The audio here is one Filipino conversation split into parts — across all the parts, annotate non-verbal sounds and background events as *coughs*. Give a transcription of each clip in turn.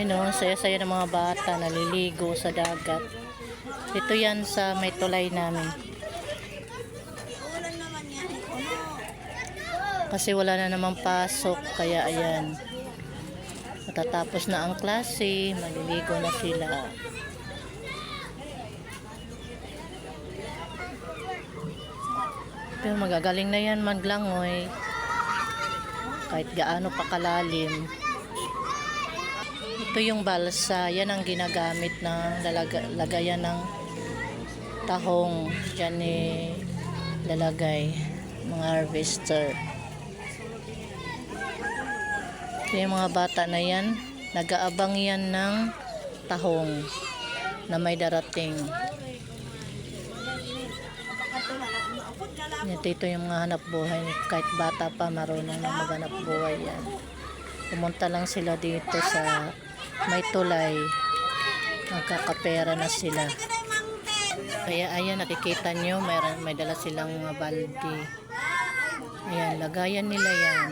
Yun o, saya-saya ng mga bata, naliligo sa dagat. Ito yan sa may tulay namin. Kasi wala na namang pasok, kaya ayan. Matatapos na ang klase, maliligo na sila. Pero magagaling na yan maglangoy. Kahit gaano pa kalalim. Ito yung balsa. Yan ang ginagamit ng lalaga, lagayan ng tahong. Diyan eh, lalagay. Mga harvester. Ito yung mga bata na yan. Nag-aabang yan ng tahong na may darating. Ito, ito yung mga hanap buhay. Kahit bata pa, marunong na maghanap buhay yan. Pumunta lang sila dito sa may tulay. Magkakapera na sila. Kaya ayan, nakikita nyo, may, may dala silang mga balde. Ayan, lagayan nila yan.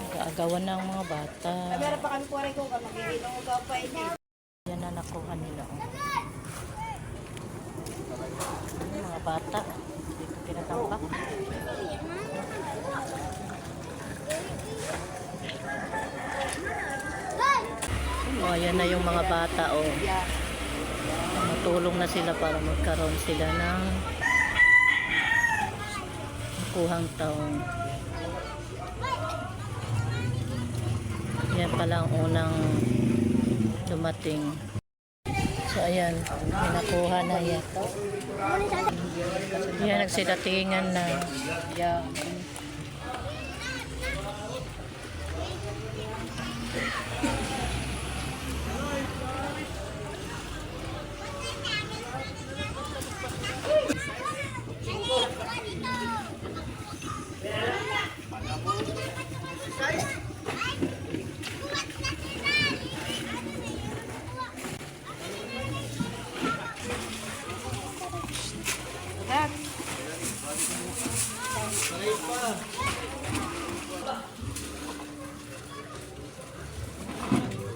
Nag-aagawan na ang mga bata. Meron pa kami po rin kung magiging ka pa ini. Yan na nakuha nila. oh. Mga bata. Dito tinatampak. Oh, ayan na yung mga bata. Oh. Matulong na sila para magkaroon sila ng kuhang taong. Yan pala ang unang dumating. So, ayan. May nakuha na yan. Yan, nagsidatingan na. Yan.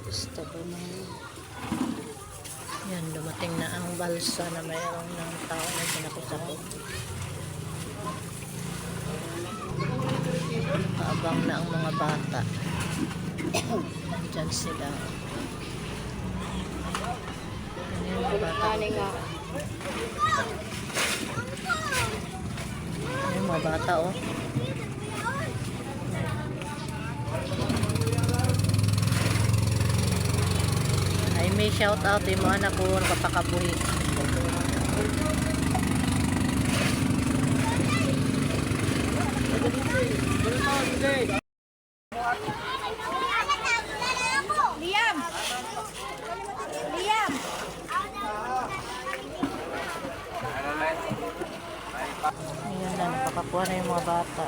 Gusto ko na. Yan, dumating na ang balsa na mayroon ng tao na sinakot-sakot. Kaabang na ang mga bata. *coughs* Nandyan sila. Yan mga bata. Yan yung mga bata, oh. Ay, may shout out yung mga anak ko napapakabuhi. Liam! Liam! Ayan na, napakakuha na yung mga bata.